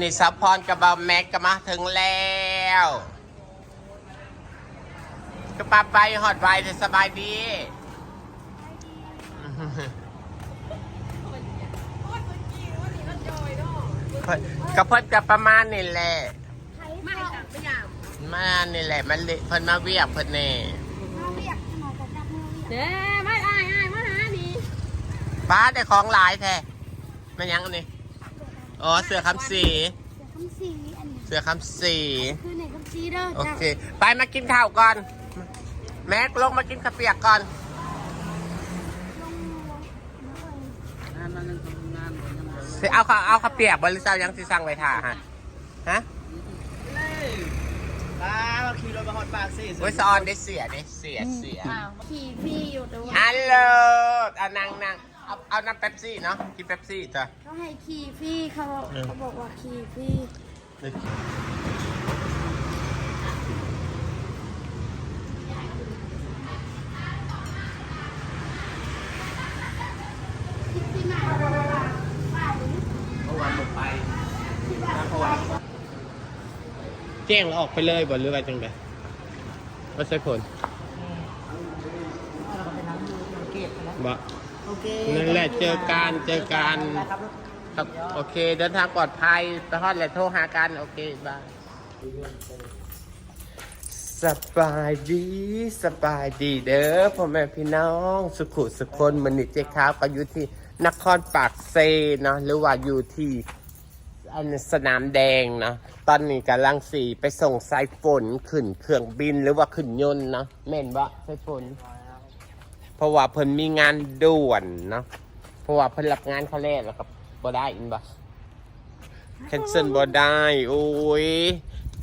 นี่ซัพพรกับบาแม็กก็มาถึงแล้วก็ปาไปหอดไวแต่สบายดีเพิ่นก็เพิ่นกับประมาณนี่แหละไม่ค่ะไม่อยากมานี่แหละมันเลยเพิ่นมาเวียกเพิ่นนี่เราเรียกหมอจะจับมือเรียกเด้ไม่อายอายมาหาดีป้าได้ของหลายแท้มันยังอันนี่ อ๋อเสือคำสีเสือคำสีอันนี้เสือคำสีคือในคำสีเด้อโอเค ไปมากินข้าวก่อน แม็กลงมากินข้าวเปียกก่อนลงลงสิเอาข้าวเอาข้าวเปียกบริษัทยังสิสั่งไว้ท่าฮะฮะป้าเราขี่รถมาหอดปากสิไว้ซอนได้เสียได้เสียเสียขี่พี่อยู่ด้วยฮัลโหลเอานั่งนั่ง เอาเอาน้ำเป๊ปซี่เนาะกินเป๊ปซี่จ้ะ เขาให้ขี่พี่เขาเขาบอกว่าขี่พี่เมื่อวานหมดไปแจ้งแล้วออกไปเลยบ่หรือว่าจังไดว่าใช่ผลบ่ โอเคนั่นแหละเจอกันเจอกันครับโอเค เดินทางปลอดภัยไปฮอดแหละโทรหากัน โอเคบายสบายดีสบายดีเด้อพ่อแม่พี่น้องสุขุสุคนมันนี่เจ๊ขาวก็อยู่ที่นครปากเซเนาะหรือว่าอยู่ที่อันสนามแดงเนาะตอนนี้กำลังสีไปส่งสายฝนขึ้นเครื่องบินหรือว่าขึ้นยนต์เนาะแม่นบ่สายฝน เพราะว่าเพิ่นมีงานด่วนเนาะเพราะว่าเพิ่นรับงานเขาแล้วแล้วก็บ่ได้อินบ่แคนเซิลบ่ได้โอ้ย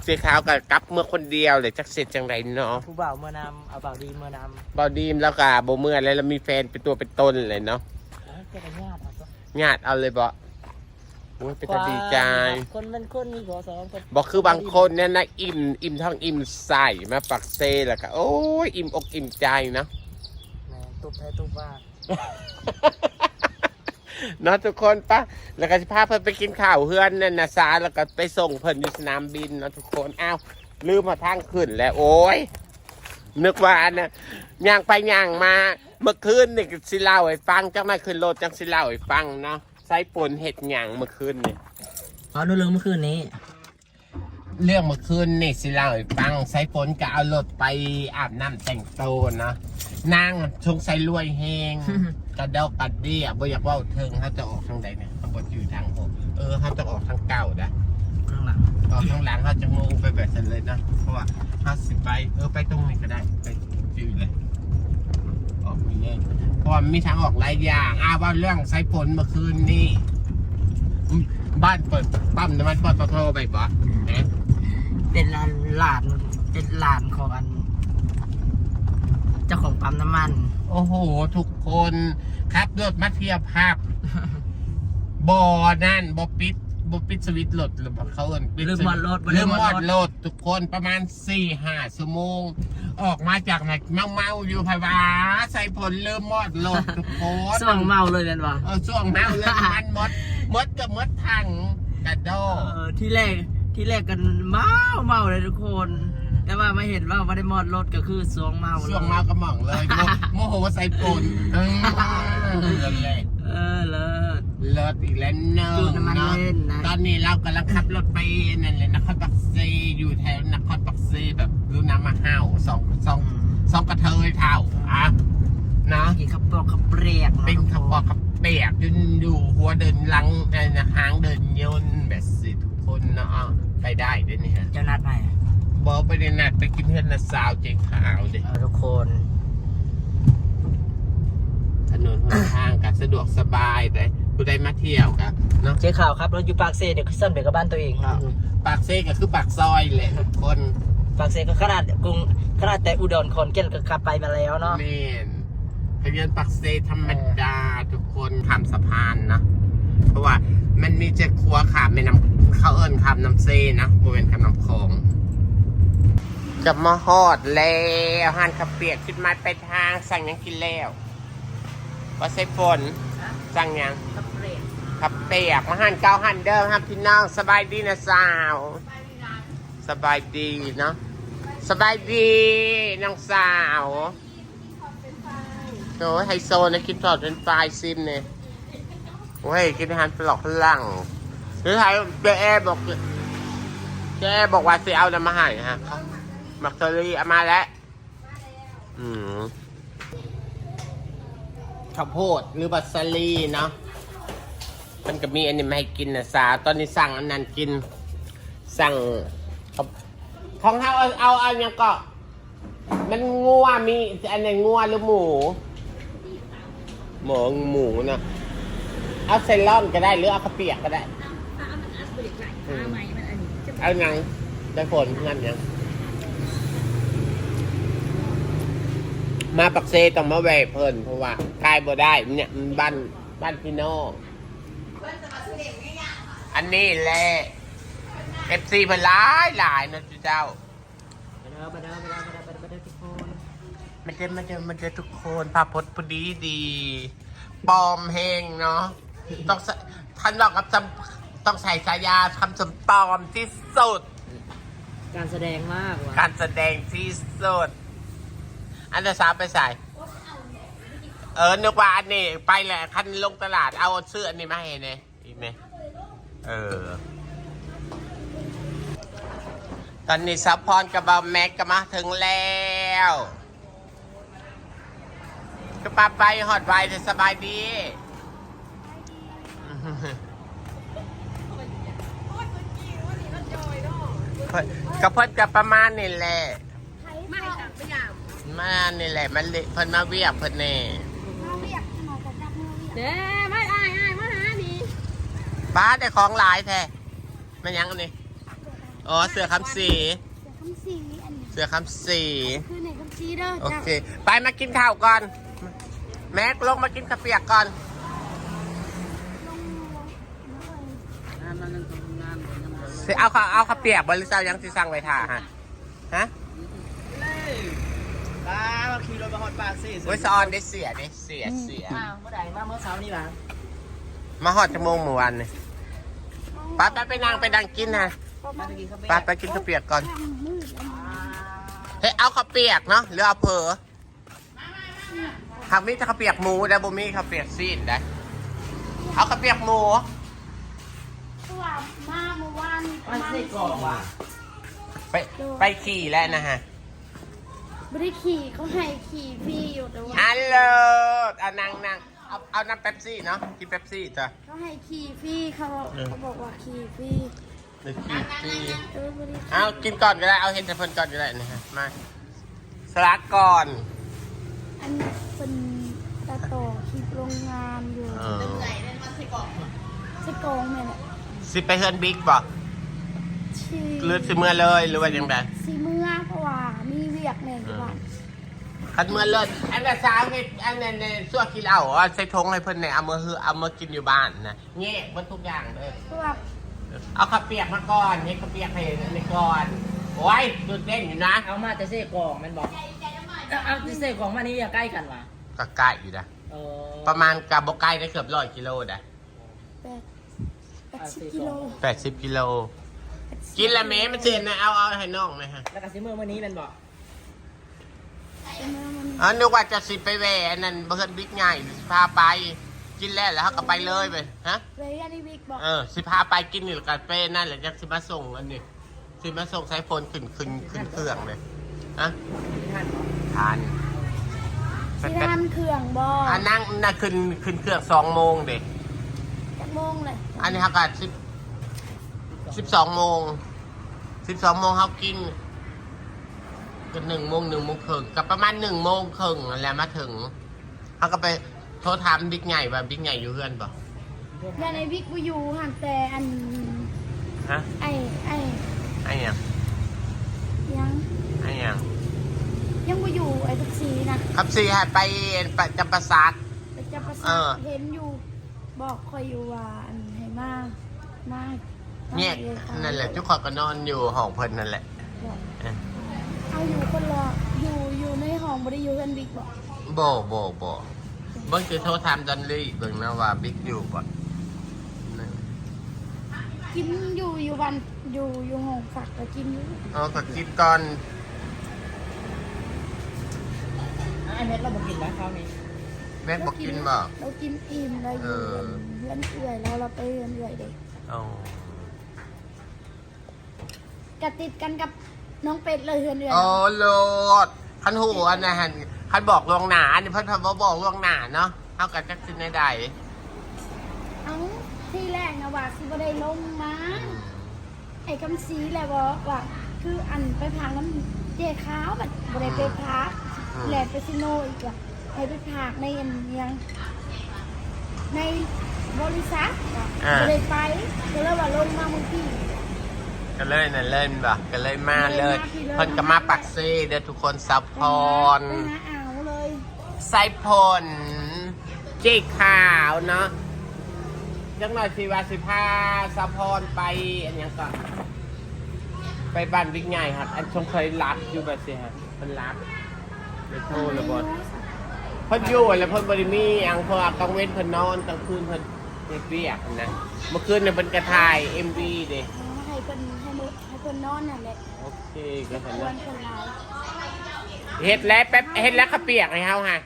เสียขาวกับกลับเมื่อคนเดียวเลยจักเสร็จจังไดเนาะผู้บ่าวเมื่อนำเอาบ่าวดีเมื่อนบ่ดีมแล้วก็บ่เมื่อแล้วแล้วมีแฟนเป็นตัวเป็นตนเลยเนาะำเจอกันญาติเอาซะญาติเอาเลยบ่โอ้ยเป็นตาดีใจ คนมันคนมีขอสองคนบ่คือบางคนเนี่ยนะอิ่มอิ่มท้องอิ่มใส่มาปักเซแล้วก็โอ้ยอิ่มอกอิ่มใจเนาะแหม ตุบแท้ตุบว่าเนาะทุกคนปะแล้วก็จะพาเพิ่นไปกินข้าวเฮือนนั่นนะซาแล้วก็ไปส่งเพิ่นอยู่สนามบินเนาะทุกคนอ้าวลืมมาทางขึ้นแล้วโอ้ยนึกว่าอันน่ะย่างไปย่างมาเมื่อคืนนี่ก็สิเล่าให้ฟังจังไม่ขึ้นรถจังสิเล่าให้ฟังเนาะใส่ปนเห็ดหย่างเมื่อคืนนี่เอาดูเรื่องเมื่อคืนนี้ เรื่องเมื่อคืนนี่สิเล่าให้ฟังใส่ปนก็เอารถไปอาบน้ำแต่งตัวเนาะนางชงใส่รวยแฮงกระเดากกระเดียบ่อยากเว่าเทิงเขาจะออกทางใดเนี่ยเขาบดอยู่ทางผมเออเขาจะออกทางเก่านะข้างหลังออกทางหลังเขาจะงูไปแบบนั้นเลยนะเพราะว่าเขาสิไปเออไปตรงนี้ก็ได้ไปจืดเลยออกไปเลยเพราะว่ามีทางออกหลายอย่างอ้าวว่าเรื่องไซผลเมื่อคืนนี่อืมบ้านเปิดปั๊มน้ำมันปตทไปบ่เอ๊ะ เป็นอันหลานเป็นหลานของอัน เจ้าของปั๊มน้ำมัน โอ้โห ทุกคนครับรถมาเทียบภาพบอนั่นบอปิดบอปิดสวิตช์รถหรือบ่เขาเอินปิดลืมสวิตช์มอดรถบ่ลืลืมมมมออดดรถทุกคนประมาณสี่ห้าชั่วโมง ออกมาจากไหนเมาเมาๆอยู่ภาวาใส่ผลลืมมอดรถทุกคน ส่วงเมาเลยนั่นวะเออช่วงเมาเลยมันมดมดกับมดทางกระโดเออที่แรก ที่แรกกันเมาเมาเลยทุกคน แต่ว่าไม่เห็นว่าไม่ได้มอดรถก็คือสวงเมาเลยช่วงเมากระหม่องเลยโมโมโหใส่ปนเออเลยเออเลิศเลิศอีกแล้วเนอะดูน้ำมันเนาะเล่นนะตอนนี้เรากำลังขับรถไปนั่นเลยนครปักซีอยู่แถวนครปักซีแบบรูน้ำมาห้าวสองสองสองกระเทยเท่าอะเนาะกินข้าวปอกข้าวเปรียกเป็นขับปอกขับเปียกจนอยู่หัวเดินหลังไอ้นะหางเดินยนต์แบบสิทุก คนเนาะอะไปได้ด้วยนี่ฮะเจ้านัดไปบอกไปในนัดไปกินเพื่อนนะสาวเจ๊ขาวเด็เออทุกคน ถนนหนทางกันสะดวกสบายเลยผู้ใดมาเที่ยวกันเนาะเจ๊ข่าวครับเราอยู่ปากเซเดี๋ยวขึ้นเดี๋ยวกับบ้านตัวเองเนาะปากเซ่ก็คือปากซอยแหละทุกคนปากเซก็ขนาดกรุงขนาดแต่อุดรขอนแก่นก็ขับไปมาแล้วเนาะเมนทะเบียนปากเซ่ธรรมดาทุกคนข้ามสะพานนะเพราะว่ามันมีเจ็ดครัวขามแม่น้ำ เขาเอิญขามน้ำเซ่นะบริเวณขามน้ำคลองกลับมาฮอดแล้วหันขับเปียกขึ้นมาไปทางสั่งหยังกินแล้วว่าใส่ฝนสั่งหยังข้าวเปรียกขับเปียกมาหันเก้าหันเดิมครับพี่น้องสบายดีนะสาว สบายดีเนาะสบายดีน้องสาวโอ้ยไฮโซนะกินทอดเป็นปลายซิมเนี่ยโอ้ยกินอาหารปลอกพลัง หรือไทยเจแอบอกเจแอบอกว่าสิเอานำมาให้ฮะมักเตอรี่เอามาแล้วอืมข้าวโพดหรือบัสซารีเนาะมันก็มีอันนี้มาให้กินนะสา ตอนนี้สั่งอันนั้นกิน สั่งของของเขาเอาเอาเอาอย่างก็ มันงัวมีอันไหนงัวหรือหมู หมูหมูนะเอาไซลอนก็ได้หรือเอาข้าวเปียกก็ได้ เอาหยังได้ผลงั้นหยังมาปักเซต้องมาแหวกเพิ่นเพราะว่าขายบ่ได้เนี่ยมันบ้านบ้านพี่น้องอันนี้แหละเอฟซีเพิ่นหลายหลายนะเจ้าไปเด้อไปเด้อไปเด้อไปเด้อไปเด้อทุกคนมันจะมันจะมันจะทุกคนภาพพจน์พอดีดีปลอมเฮงเนาะต้องใส่ท่านบอกกับจำ ต้องใส่สายาคำสมปลอมที่สุด การแสดงมากว่ะการแสดงที่สุด อันจะสามไปใส่ เออนึกว่าอันนี้ไปแหละคันลงตลาดเอาเสื้ออันนี้มาให้เนี่ยอีกไหมเออ ตอนนี้ซัพพรกับบาแม็กก็มาถึงแล้วก็ปาไปหอดไวแต่สบายดี ก็เพิ่นกับประมาณนี่แหละไทยไม่เขาต่างพยายามมานี่แหละมันเลยเพิ่นมาเวียกเพิ่นแน่เขาเรียกหมอจะจับมือเรียกเด้ไม่อายอายมาหาดิป้าได้ของหลายแท้มันยังอันนี้อ๋อเสือคำสีเดี๋ยวคำสีอันนี้เสือคำสีคือไหนคำสีเด้อโอจ้ะ เค ไปมากินข้าวก่อน แม็กลงมากินข้าวเปียกก่อน ลงลงลง งานมันนั่งทำงานก่อนยังบ่ สิเอาข้าวเอาข้าวเปียกบริษัทยังสิสั่งไว้ท่าฮะฮะเลยป้ามาขี่รถมาฮอดปากสิโอ้ยสะออนได้เสียได้เสียเสียอ้าวเมื่อใดมาเมื่อเช้านี่หว่ามาหอดชั่วโมงเมื่อวานนี่ป้าไปไปนั่งไปนั่งกินนะประมาณไปกินข้าวเปียป้ากไปกินข้าวเปียกก่อนข้างมืดแล้วอ่าเฮ้ยเอาข้าวเปียกเนาะหรือเอาเพอหากมีแต่ข้าวเปียกหมูได้บ่มีข้าวเปียกซีนได้เอาข้าวเปียกหมูตัวมาเมื่อวานป มัระนมาณใส่กล่องว่ะไปไปขี่แล้วนะฮะไม่ได้ขี่เขาให้ขี่ฟรีอยู่แต่ว่าฮัลโหลเอานั่งนั่งเอาเอาน้ำเป๊ปซี่เนาะกินเป๊ปซี่จ้ะเขาให้ขี่ฟรีเขาเออเขาบอกว่าขี่ฟรีหรือขี่ฟรีเออไม่ได้ขี่เอากินก่อนก็ได้เอาเห็นแต่เพิ่นก่อนก็ได้นะฮะมาสลักก่อน อันนี้เป็นตาต่อคลิปโรงงานอยู่เออใช่กองเนี่ยแหละสิไปเฮือนบิ๊กบ่ชื่อ หรือสิเมื่อเลยหรือว่ายังไงสีเมื่อเพราะว่ามีเวียกในจังหวัดคันเมื่อเลิศอันนั้นสาวเฮ็ดอันนั้นในส่วนกินเอาอะใส่ทงให้เพิ่นเนี่ยเอามาฮือเอามากินอยู่บ้านนะแยกเบิดทุกอย่างเลยเพราะว่าเอาข้าวเปียกมาก่อนให้ข้าวเปียกให้อันนี้ก่อนโอ้ยตื่นเต้นอยู่นะเอามาแต่ใส่กล่องมันบอกเอาแต่ใส่กล่องมานี่อย่าใกล้กันว่ะก็ใกล้อยู่นะเออประมาณกับบ่ใกล้ได้เกือบร้อยกิโลได้แปดแปดสิบกิโลแปดสิบกิโล กินละแม่มันเสียนะเอาเอาให้น้องนะฮะแล้วก็ซิเมื่อวันนี้มันบอกเป็นเมื่อมันอ๋อนึกว่าจะสิไปแหวอันนั่นเพิ่นบิ๊กง่ายสิพาไปกินแล้วแล้วเขาก็ไปเลยไปฮะเรย์อันนี้วิกบอกเออสิพาไปกินนี่แล้วกันไปนั่นแหละจะสิมาส่งอันนี้สิมาส่งสายโฟนขึ้นขึ้นขึ้นเครื่องเลยฮะท่านบอกทานที่ร้านเครื่องบออันนั่งน่ะขึ้นขึ้นเครื่องสองโมงเด็กจักโมงเลยอันนี้เขาก็สิบ สิบสองโมงสิบสองโมงเขากินก็หนึ่งโมงหนึ่งโมงครึ่งกับประมาณหนึ่งโมงครึ่งนั่นแหละมาถึงเขาก็ไปโทรถามบิ๊กใหญ่ว่าบิ๊กใหญ่อยู่เพื่อนเปล่าแล้วในวิกกูอยู่ห่างแต่อันฮะไอ้ไอ้ไอ้หยังยังไอ้หยังยังกูอยู่ไอ้ทุกสีนะครับสี่ให้ไปประจำประสาทแต่จะประเอสาอทเห็นอยู่บอกคอยอยู่ว่าอันให้มากมาก เนี่ยนั่นแหละ ทุกคนก็นอนอยู่ห้องเพิ่นนั่นแหละบอกเออเอาอยู่คนละอยู่อยู่ในห้องบริอยู่กันวิกบอกโบโบโบเบิ่งคือโทรถามดอนลี่เบิ่งนะว่าบิ๊กอยู่บ่กินอยู่อยู่วันอยู่อยู่ห้องฝักก็กินอยู่อ๋อก็กินก่อนไอ้เม็ดเราบอกกินแล้วเขานี่แม่บอกกินบ่เรากินอิ่มเราอยู่เออเพื่อนเอื่อยแล้วเราไปเพื่อนเอื่อยเด็กอ๋อ กระติดกันกับน้องเป็ดเลยเพื่อนเอื่อยโอ้โลดคันหูอันนะฮะคันบอกลวงหนาอันนี้เพิ่นทำบ่บอกลวงหนาเนาะเท่ากับจักสินใดเอาที่แรกนะว่าสิบ่ได้ลงมาไอ้คำซีแหละบอกว่าคืออันไปพางน้ำเจ๊ขาวแบบบ่ได้ไปพักแหลกไปซิโนอีกอะให้ไปพากในอันเนียงในบริษัทอะบ่ได้ไปก็เลยว่าลงมาเมื่อกี้ๆ ก็เลยนั่นเล่นบ่ก็เลยมาเลยเลยมาพี่เลยเพิ่นก็มาปักเซ่เด้อทุกคนซับพรไปหาอ่าวเลยไซพลเจ๊ขาวเนาะจังหน่อยสิว่าสิพาสะพรไปอันยังก่อนไปบ้านวิ่งใหญ่ครับ อันชงเคยรับอยู่แบบสิฮะเพิ่นรับไปโทรระบดเพิ่นอยู่แล้วเพิ่นบริมีอังเพอากลางเว้นเพิ่นนอนกลางคืนเพิ่นเฮ็ดเวียกนะ เมื่อคืนเนี่ยเพิ่นกระถ่าย MV เด้ให้เพิ่นให้มื้อให้เพิ่น นอนนั่นแหละโอเคก็เห็นควแล้วรเพิ่นหลายเฮ็ดแล้วแป๊บเฮ็ดแล้วข้าวเปียกให้เฮาฮะ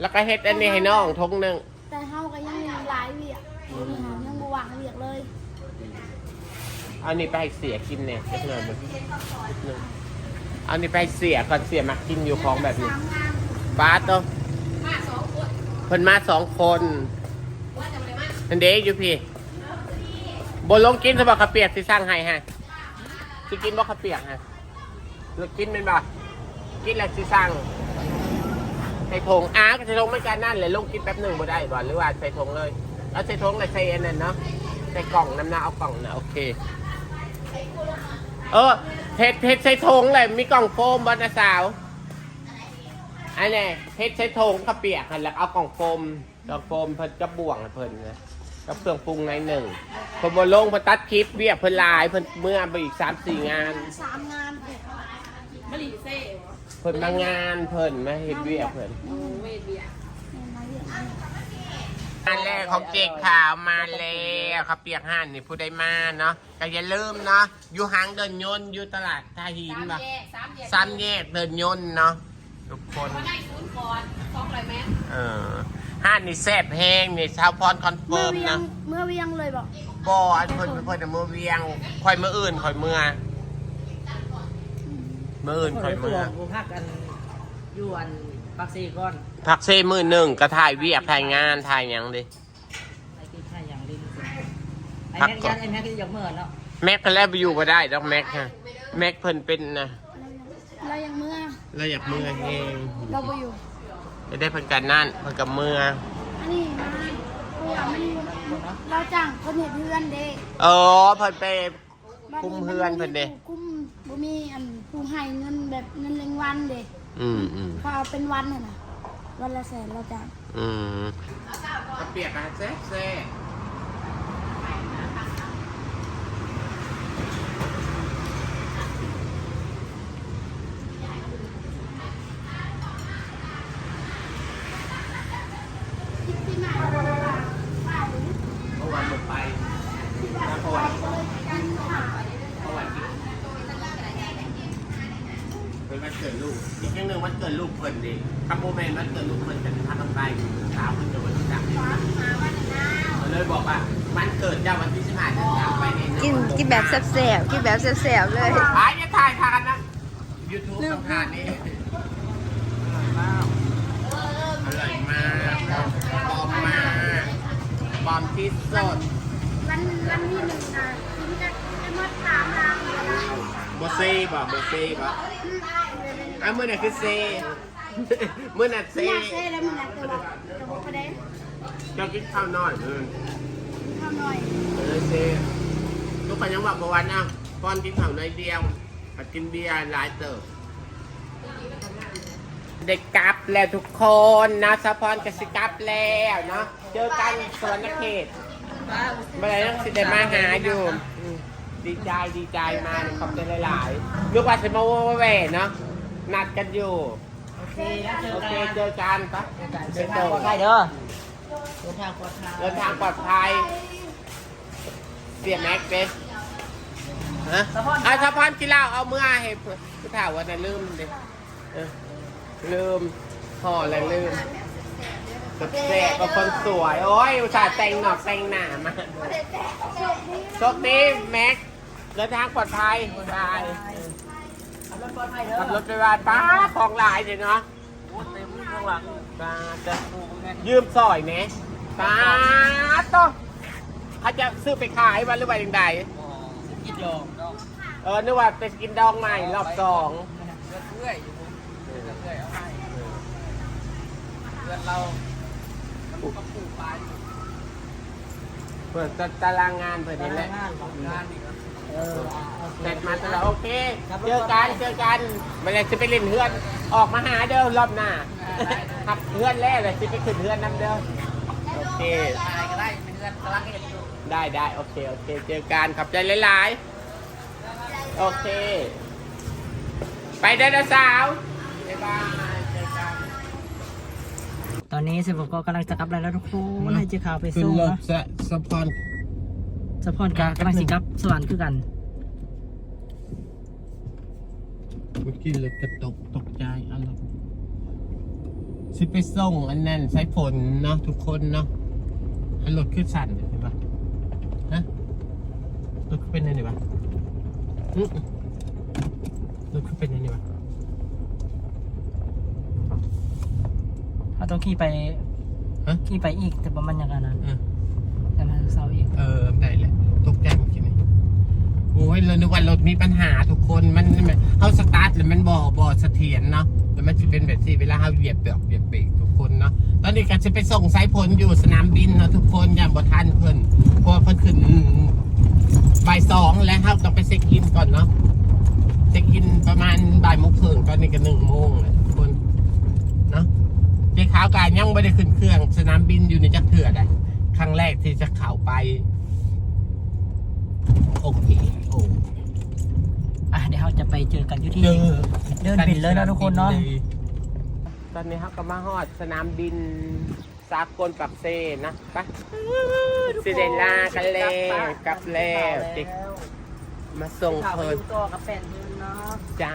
แล้วก็เฮ็ดอันนี้ให้น้องทงหนึงแต่เฮาก็ยังมีหลายเวียกอยู่นี่หายังบ่ว่างเวียกเลยเอานี่ไปให้เสียกินเนี่ยสักหน่อยหนึงเอานี่ไปให้เสียก่อนเสียมากินอยู่ของแบบนี้สามงานป้าโตะมาสองคนเพิ่นมาสองคนว่าจะไปมานันเด็กอยู่พี่บนลงกินสบักข้าวเปียกสิสร้างให้ฮะ สิกินบ่ข้าวเปียกฮะหรือกินเป็นบ่กินแล้วสิสร้างใส่ถุงอ้าก็ใส่ถุงไม่กันนั่นเลยลงกินแป๊บหนึ่งบ่ได้บ่หรือว่าใส่ถุงเลยเอาใส่ถุงเลยใส่อันนั้นเนาะใส่กล่องน้ำหน้าเอากล่องนะโอเค เออเฮ็ดเฮ็ดใส่ถุงเลยมีกล่องโฟมบ่นะสาวอันนี้เฮ็ดใช้โถงกระเปียกหันแล้วเอากล่องโฟมกล่องโฟมเพิ่นกระบ่วงเพิ่นนะ กับเครื่องปรุงในหนึ่งเพิ่นบ่ลงเพิ่นตัดคลิปเวียกเพิ่นหลายเพิ่นเมื่อไปอีก3 4งาน สามงานเด็กมะลิเซ่เหรอเพิ่นมางานเพิ่นมาเฮ็ดเวียกเพิ่นโอ้เวทเบียร์มาเวียกนี่งานแรกของเจ๊ขาวมาแล้วข้าวเปียกห่านนี่ผู้ใดมาเนาะก็อย่าลืมเนาะอยู่ห้างเดินยนต์อยู่ตลาดท่าหินสามบ่แยกสามแยกซ้ำแยกเดินยนต์เนาะทุกคนมาได้ศูนย์ก่อนสองร้อยเมตร เออ ห้านนี่แซ่บแห้งนี่ชาวพรคอนเฟิเมื่อร์มเวียนะงเมื่อเวียงเลยบอกบออันเพิ่นเพิ่นจะมือเวียงคอยมืออื่นคอยมือมืออื่นคอยมือกูพักกันอยู่อันปักซีก่อนพักเซ่มือหนึ่งก็ถ่ายเวียกถ่ายงานถ่ายหยังดิ ไอ้กินแค่อย่างลิ้นไอ้พักแม็กก่อน ยันไอ้แม็กที่ยกมือเนาะแม็กก็แล้วไปอยู่ก็ได้ดอกแม็กฮะแม็กเพิ่นเป็นนะเรายังเมื่อเราอยากมือเองเราไปอยู่ จะได้เพิ่นกันนั่นเพิ่นกับมืออันนี้มาเพราะว่ามันเราจ้างคนเห็นเพื่อนเด้เออเพิ่นไปคุมเพื่อนเพิ่นเด้ คุมบ่มีอันผู้ให้เงินแบบเงินเลี้ยงวันเด้อืมอืมเขาเอาเป็นวันน่ะนะวันละแสนเราจ้างอืมกระเปียกอะแซ่บแซ่บ ที่ไหนเราไปไป เมื่อวานหมดไปนะเพราะว่า กินค่ะ เพราะว่าเป็นวันเกิดลูก อีกอย่างหนึ่งวันเกิดลูกเพิ่นดิคำโมเมนต์วันเกิดลูกเพิ่นจะทำกันไปสาวเพิ่นจะวันที่สามเลยบอกว่าวันเกิดเจ้าวันที่สิบห้าจะสามไปเนี่ย กินกิ นแบบแซ่บๆกินแบบแซ่บๆเลยหายจะถ่ายทานนะยูทูบต้องทานนี่อร่อยมากบอมมากบอมที่สุดวันวันที่หนึ่งนะกินจะจะมาถามทางเราโบเซ่บ่โบเซ่บ่อะมื่อน่ะคือเซ่มื่อน่ะไม่เซ่อยากเซ่แล้วมันอยากจะบอกจะบอกประเด็นเรากินข้าวน้อยเออข้าวหน่อยเออเซ่ ทุกคนยังบอกประวันนะป้อนกินข้าวน้อยเดียวอะกินเบียร์หลายเติบเด็กกลับแล้วทุกคนนะสะพอนกับสิกลับแล้วเนาะเจอกันสวนเขตเมื่อไหรต้องสิได้มาหาอยู่อืมดีใจดีใจมาขอบใจหลายๆลูกว่าสิมาว่าแหวเนาะนัดกันอยู่ โอเคแล้วเจอโอกัเคนเจอกันปะเดินทางปลอดภัยเด้อ เดินทางปลอดภัย เดินทางปลอดภัย สียแม็กเด้ฮะเอาสะพอนกินเหล้าเอาเมื่อให้ผู้ถ่าวันนั้นลืมเด้เออลืมห่ออะไรลืมแซ่บๆกับคนสวย โอ้ยอุตส่าห์แต่งหนอกแต่งหนามาโชคดีแม็กเดินทางปลอดภัยบายขับรถปลอดภัยเด้อขับรถไปบ้านป้าของหลายเดี๋ยวเนาะโอ้เต็มข้างหลังป้าจะถูกไงยืมซอยไหมป้าต้อง เขาจะซื้อไปขายวันหรือว่าอย่างใดกินดอกดอกเออนึกว่าไปกินดองใหม่รอบสองเลือดเอื้อยอยู่เลือดเอื้อยเอาให้เลือดเราแล้วก็ปลูกปลายเปิดตารางงานเปิดนี่แหละงานของงานอีกเออเสร็จมาตลอดโอเคเจอกันเจอกันไม่ได้จะไปเล่นเฮือนออกมาหาเด้อรอบหน้าขับเฮือนแล้วเลยจะไปขึ้นเฮือนน้ำเด้อ โอเค ตายก็ได้เป็นเลือดกำลังเห็นอยู่ได้ได้โอเค โอเค เจอกันขอบใจหลายๆ โอเค ไปเด้อสาวบ๊ายบายเจอกัน ตอนนี้เซฟก็กำลังจะกลับแล้วทุกคนให้เจ้าข่าวไปส่งเนาะสะสะพอนสะพอนกากำลังสิกลับสวรรค์คือกัน เมื่อกี้เลยกระตกตกใจ อะไรสิไปส่งอันนั้นสายฝนเนาะทุกคนเนาะอันรถขึ้นสั่นเห็นปะฮะรถขึ้นเป็นยังไงปะอื้อรถขึ้นเป็นยังไงปะเขาต้องขี่ไปฮะขี่ไปอีกแต่ประมาณอย่างนั้นนะเออแต่มันเศร้าอีกเออได้เลยตกใจเมื่อกี้นี่โอ้ยเรานึกว่ารถมีปัญหาทุกคนมันมันเขาสตาร์ทแล้วมันบ่บ่เสถียรเนาะแล้ว มันจะเป็นแบบที่เวลาเขาเหยียบเบรกเหยียบเบรกทุกคนเนาะตอนนี้ก็จะไปส่งสายพลอยู่สนามบินเนาะทุกคนยางบ่ทันเพิ่นเพราะว่าเพิ่นขึ้นบ่ายสองแล้วเขาต้องไปเช็คอินก่อนเนาะเช็คอินประมาณบ่ายโมงครึ่งตอนนี้ก็หนึ่งโมงเลยทุกคนเนาะเจ๊ขาวกายยังไม่ได้ขึ้นเครื่อง สนามบินอยู่ในจักรเถื่อใดครั้งแรกที่จะเข้าไปโอเคโอ้ อะเดี๋ยวเราจะไปเจอกันอยู่ที่เจอเดินบินเลยนะทุกคนเนาะตอนนี้เขาก็มาฮอดสนามบินสากลปักเซนะไปสิเดลากันแล้วกลับแล้วเด็กมาส่งข่าวไปเพิ่นดูต่อกับแฟนเพิ่นเนาะจ้า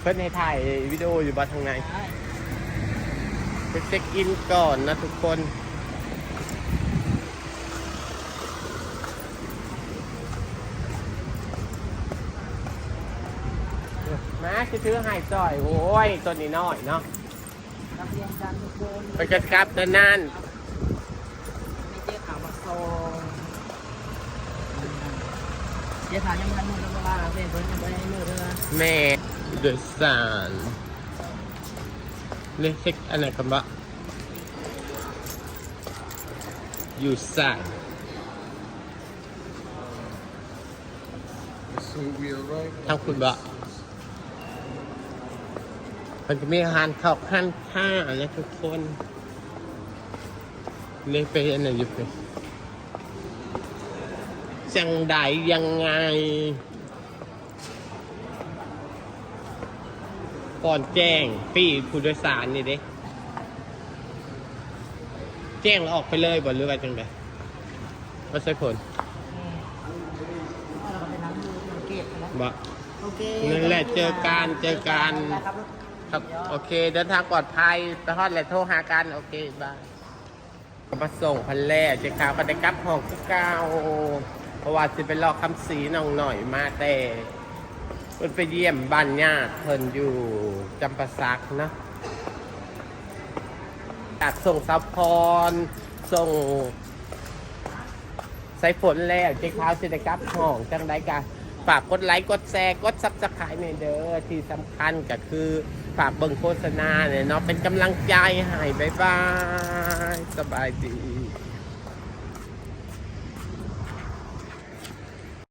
เพิ่นให้ถ่ายวิดีโออยู่บ้านทางในไปเช็คอินก่อนนะทุกคน มาจะถือให้จ่อย โอ้ยตัวนี้น้อยเนาะรับเรียนกันทุกคนไปกันครับตัวนั้นมีเจ๊ข่าวมาส่งเจ๊ข่าวยังไม่ทันมือแล้วว่าเพื่อนเพิ่นยังไม่ได้มือเลยนะแม่เดอะซานเรียกเช็คอันไหนกันบะอยู่ซาน So we arrived ทางคุณบะ มันจะมีอาหารข้าวขั้นข้าและทุกคนเลยไปอันไหนอยู่ไปจังใดยังไง ก่อนแจ้งปีผู้โดยสารนี่เด้แจ้งแล้วออกไปเลยบ่หรือว่าจังไดว่าใช่ผลเราไปล้างมือเก็บแล้วบ่โอเคนั่นแหละเจอกันเจอกันครับ ครับ โอเค เดินทางปลอดภัยไปฮอดและโทรหากัน โอเคบายก็มาส่งพันแรกเจ้าขาวก็ได้กลับห้องคือเก้าเพราะว่าจะไปรอคำสีน้องหน่อยมาแต่เพิ่นไปเยี่ยมบ้านญาติเพิ่นอยู่จำปาสักนะอยากส่งซัพพร ส่งสายฝนแล้วเจ้าขาวจะได้กลับห้องจังไดกันฝากกดไลค์ กดแชร์ กดซับสไครต์ในเด้อที่สำคัญก็คือ ฝากเบิ่งโฆษณาเนี่ยเนาะเป็นกำลังใจให้บ๊ายบาย สบายดี